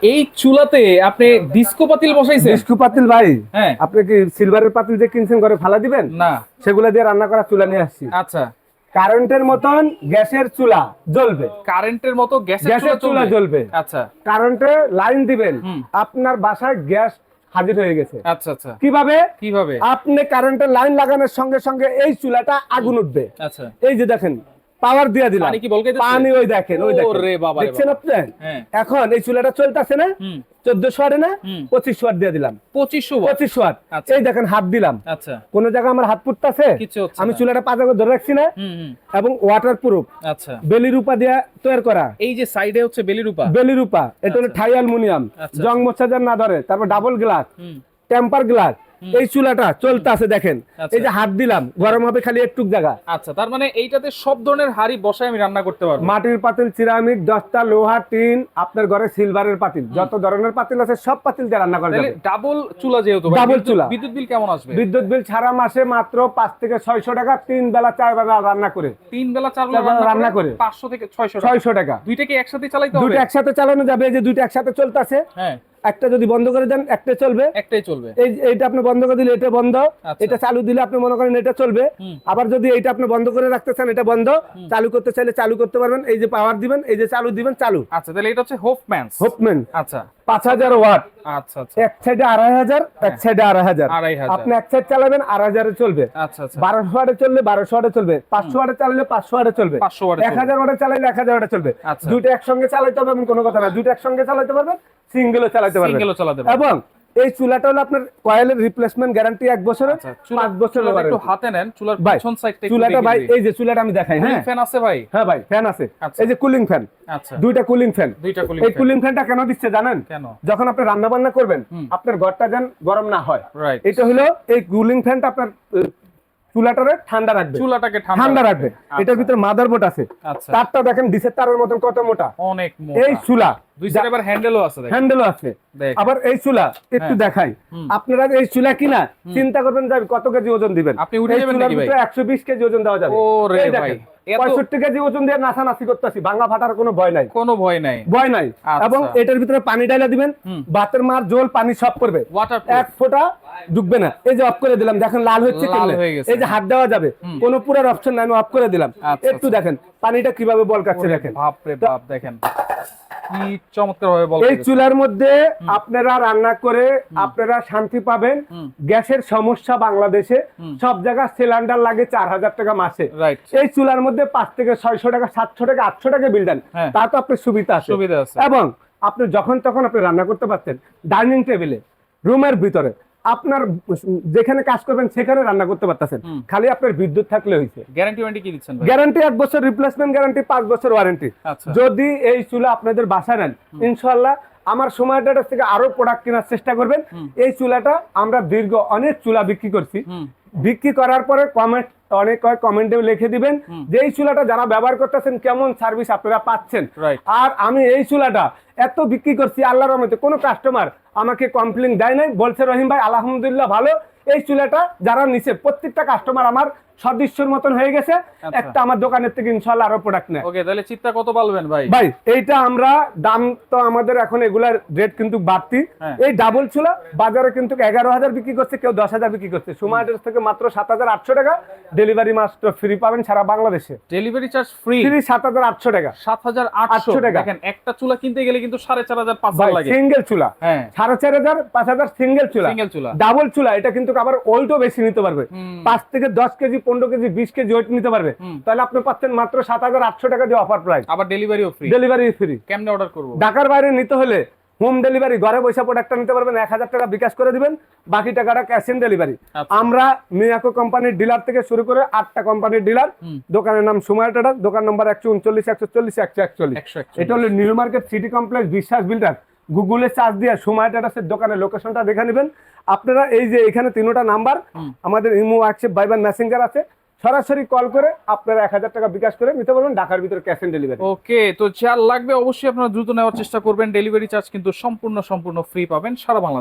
এই চুলাতে আপনি ডিস্কো পাতিল বসাইছেন? বিস্কু পাতিল ভাই হ্যাঁ। আপনি কি সিলভারের পাতিল যে কিনছেন ঘরে ফালা দিবেন? না। সেগুলো দিয়ে রান্না করা চুলা নিয়ে আসছি। আচ্ছা। কারেন্টের মতন গ্যাসের চুলা জ্বলবে। কারেন্টের মতো গ্যাসের গ্যাসের চুলা জ্বলবে। আচ্ছা। কারেন্টে লাইন দিবেন। আপনার বাসায় গ্যাস হাজির হয়ে গেছে। আচ্ছা আচ্ছা। কীভাবে? কীভাবে? আপনি কারেন্টের লাইন লাগানোর সঙ্গে সঙ্গে এই চুলাটা আগুন উঠবে। আচ্ছা। এই যে দেখেন পাওয়ার দিয়ে দিলাম। পানি কি? পানি ওই দেখেন ওই দেখেন। ওরে বাবা দেখছেন আপনি? হ্যাঁ। এখন এই চুলাটা চলতেছে না? হুম। চোদ্দশো ওয়াটে না? ওয়াট দিয়ে দিলাম। ওয়াট? ওয়াট। আচ্ছা। এই দেখেন হাত দিলাম। আচ্ছা। কোন জায়গায় আমার হাত পুড়তেছে? আমি চুলাটা পাজা করে ধরে রাখছি না। এবং ওয়াটার প্রুফ আচ্ছা। বেলি রূপা দিয়ে তৈরি করা। এই যে সাইডে হচ্ছে বেলিরূপা বেলি রূপা। এটা হলো আচ্ছা। Thai aluminium. আচ্ছা। জং মশা না ধরে তারপর ডাবল গ্লাস টেম্পার গ্লাস এই চুলাটা চলতে আছে দেখেন। আচ্ছা। এই যে হাত দিলাম গরম হবে খালি একটু জায়গা। আচ্ছা তার মানে এইটাতে সব ধরনের হাড়ি বসায় আমি রান্না করতে পারব? মাটির পাতিল সিরামিক দশটা লোহা টিন আপনার ঘরে সিলভারের পাতিল যত ধরনের পাতিল আছে সব পাতিল দিয়ে রান্না করা যাবে। ডাবল চুলা যেহেতু ডাবল চুলা। বিদ্যুৎ বিল কেমন আসবে? বিদ্যুৎ বিল সারা মাসে মাত্র পাঁচ থেকে ছয়শো টাকা তিন বেলা চার বেলা রান্না করে। তিন বেলা চার বেলা রান্না করে করে। পাঁচশো থেকে ছয়শো ছয়শো টাকা। দুইটা কি একসাথে চালাইতে হবে? দুইটা একসাথে চালানো যাবে এই যে দুইটা একসাথে চলতেছে। হ্যাঁ। একটা যদি বন্ধ করে দেন একটাই চলবে। একটাই চলবে। এই এটা আপনি বন্ধ করে দিলে এটা বন্ধ। আচ্ছা। এটা চালু দিলে আপনি মনে করেন এটা চলবে। আবার যদি এইটা আপনি বন্ধ করে রাখতে চান এটা বন্ধ। চালু করতে চাইলে চালু করতে পারবেন। এই যে পাওয়ার দিবেন এই যে চালু দিবেন চালু। আচ্ছা তাহলে এটা হচ্ছে হোপম্যান হোপম্যান আচ্ছা। পাঁচ হাজার ওয়াট। আচ্ছা আচ্ছা। এক সাইডে আড়াই হাজার এক সাইডে আড়াই হাজার। আপনি এক সাইড চালাবেন আড়াই হাজারে চলবে। আচ্ছা বারোশো ওয়াটে চললে বারোশো ওয়াটে চলবে। পাঁচশো ওয়াটে চালালে পাঁচশো ওয়াটে চলবে। এক হাজার ওয়াটে চালালে এক হাজার ওয়াটে চলবে। দুটো একসঙ্গে চালাইতে হবে এমন কোনো কথা না। দুটো একসঙ্গে চালাইতে চালাতে পারবেন। সিঙ্গেলও চালাতে পারবেন। এবং এই চুলাটা হলো আপনার কয়েলের রিপ্লেসমেন্ট গ্যারান্টি এক বছরের আচ্ছা পাঁচ চুলাটা একটু হাতে নেন চুলার পিছন সাইডটা চুলাটা ভাই এই যে চুলাটা আমি দেখাই হ্যাঁ? ফ্যান আছে ভাই? হ্যাঁ ভাই ফ্যান আছে। আচ্ছা। এই যে কুলিং ফ্যান আচ্ছা। দুইটা কুলিং ফ্যান দুইটা কুলিং এই কুলিং ফ্যানটা কেন দিচ্ছে জানেন? কেন? যখন আপনি রান্না বান্না করবেন আপনার ঘরটা যেন গরম না হয়। এটা হলো এই কুলিং ফ্যানটা আপনার চুলাটারে ঠান্ডা রাখবে। চুলাটাকে ঠান্ডা রাখবে। এটার ভিতরে মাদার মাদারবোর্ড আছে তারটা দেখেন ডিসের তারের মতন কত মোটা। অনেক এই চুলা দুই সাইডে আবার হ্যান্ডেলও আছে হ্যান্ডেলও আছে। আবার এই চুলা একটু হ্যাঁ। দেখাই। আপনারা এই চুলা কিনা চিন্তা করবেন যে কত কেজি ওজন দিবেন। আপনি উঠে যাবেন নাকি ভাই? একশো বিশ কেজি ওজন দেওয়া যাবে। ও রে এই দেখেন, ভাই, এত- পঁয়ষট্টি কেজি ওজন দিয়ে নাচা করতেছি ভাঙা ফাটার কোনো ভয় নাই। কোনো ভয় নাই। ভয় নাই। আচ্ছা। এবং এটার ভিতরে পানি ডাইলা দিবেন। বাতের মার জল পানি সব করবে। এক ফোঁটা ঢুকবে না। এই যে অফ করে দিলাম দেখেন লাল হচ্ছে কেমনে। এই যে হাত দেওয়া যাবে। কোনো পুরার অপশন নাই আমি অফ করে দিলাম। আচ্ছা, একটু দেখেন পানিটা কীভাবে বল কাটছে দেখেন। বাপ রে বাপ দেখেন। কি চমৎকার ভাবে বল এই চুলার মধ্যে আপনারা রান্না করে আপনারা শান্তি পাবেন। গ্যাসের সমস্যা বাংলাদেশে সব জায়গায় সিলিন্ডার লাগে চার হাজার টাকা মাসে। এই চুলার মধ্যে পাঁচ থেকে ছয়শো টাকা সাতশো টাকা আটশো টাকা বিল দেন। হ্যাঁ। তা তো আপনার সুবিধা আছে। সুবিধা আছে। এবং আপনি যখন তখন আপনি রান্না করতে পারতেন ডাইনিং টেবিলে রুমের ভিতরে। আপনার যেখানে কাজ করবেন সেখানে রান্না করতে পারতেছেন। খালি আপনার বিদ্যুৎ থাকলে হয়েছে। গ্যারান্টি ওয়ারেন্টি কি দিচ্ছেন ভাই? গ্যারান্টি এক বছর রিপ্লেসমেন্ট গ্যারান্টি পাঁচ বছর ওয়ারেন্টি আচ্ছা। যদি এই চুলা আপনাদের বাসায় নেন ইনশাল্লাহ আমার সময়টা থেকে আরও প্রোডাক্ট কেনার চেষ্টা করবেন। এই চুলাটা আমরা দীর্ঘ অনেক চুলা বিক্রি করছি। বিক্রি করার পরে কমেন্ট অনেক কয় কমেন্টে লিখে দিবেন। যে এই চুলাটা যারা ব্যবহার করতেছেন কেমন সার্ভিস আপনারা পাচ্ছেন। আর আমি এই চুলাটা এত বিক্রি করছি আল্লাহর রহমতে কোনো কাস্টমার আমাকে কমপ্লেন দেয় নাই। বলছে রহিম ভাই আলহামদুলিল্লাহ ভালো। এই চুলাটা যারা নিচে প্রত্যেকটা কাস্টমার আমার সদস্যর মতন হয়ে গেছে। আচ্ছা। একটা আমার দোকানের থেকে ইনশাল্লাহ আরও প্রোডাক্ট নেয়। ওকে তাহলে চিত্তা কত পালবেন ভাই? ভাই এইটা আমরা দাম তো আমাদের এখন এগুলার রেট কিন্তু বাড়তি। হ্যাঁ। এই ডাবল চুলা বাজারে কিন্তু এগারো হাজার বিক্রি করছে কেউ দশ হাজার বিক্রি করছে। সুমা অ্যাড্রেস থেকে মাত্র সাত হাজার আটশো টাকা। ডেলিভারি মাত্র ফ্রি পাবেন সারা বাংলাদেশে। ডেলিভারি চার্জ ফ্রি ফ্রি সাত হাজার আটশো টাকা। সাত হাজার আটশো? টাকা। দেখেন একটা চুলা কিনতে গেলে কিন্তু সাড়ে চার হাজার পাঁচ হাজার লাগে। সিঙ্গেল চুলা। হ্যাঁ। সাড়ে চার হাজার পাঁচ হাজার সিঙ্গেল চুলা। সিঙ্গেল চুলা। ডাবল চুলা এটা কিন্তু আবার ওল্টও বেশি নিতে পারবে। পাঁচ থেকে দশ কেজি পনেরো কেজি বিশ কেজি ওয়েট নিতে পারবে। তাহলে আপনি পাচ্ছেন মাত্র সাত হাজার আটশো টাকা দিয়ে অফার প্রাইস আবার ডেলিভারিও ফ্রি ডেলিভারি ফ্রি কেমনে অর্ডার করব? ঢাকার বাইরে নিতে হলে হোম ডেলিভারি ঘরে বসে প্রোডাক্টটা নিতে পারবেন এক হাজার টাকা বিকাশ করে দিবেন বাকি টাকাটা ক্যাশ অন ডেলিভারি। আমরা মিয়াকো কোম্পানির ডিলার থেকে শুরু করে আটটা কোম্পানির ডিলার দোকানের নাম সুমায় টাটা দোকান নম্বর একশো উনচল্লিশ একশো চল্লিশ একশো একচল্লিশ। এটা হলো new market city complex Biswas builder গুগলে চার্জ দিয়ে সময় ডাটাসের দোকানের লোকেশনটা দেখে নেবেন। আপনারা এই যে এখানে তিনোটা নাম্বার আমাদের ইমো হোয়াটসঅ্যাপ বাইবার মেসেঞ্জার আছে। সরাসরি কল করে আপনারা এক হাজার টাকা বিকাশ করে নিতে পারবেন ঢাকার ভিতরে ক্যাশ অন ডেলিভারি ওকে তো যার লাগবে অবশ্যই আপনারা দ্রুত নেওয়ার চেষ্টা করবেন। ডেলিভারি চার্জ কিন্তু সম্পূর্ণ সম্পূর্ণ ফ্রি পাবেন সারা বাংলাদেশ।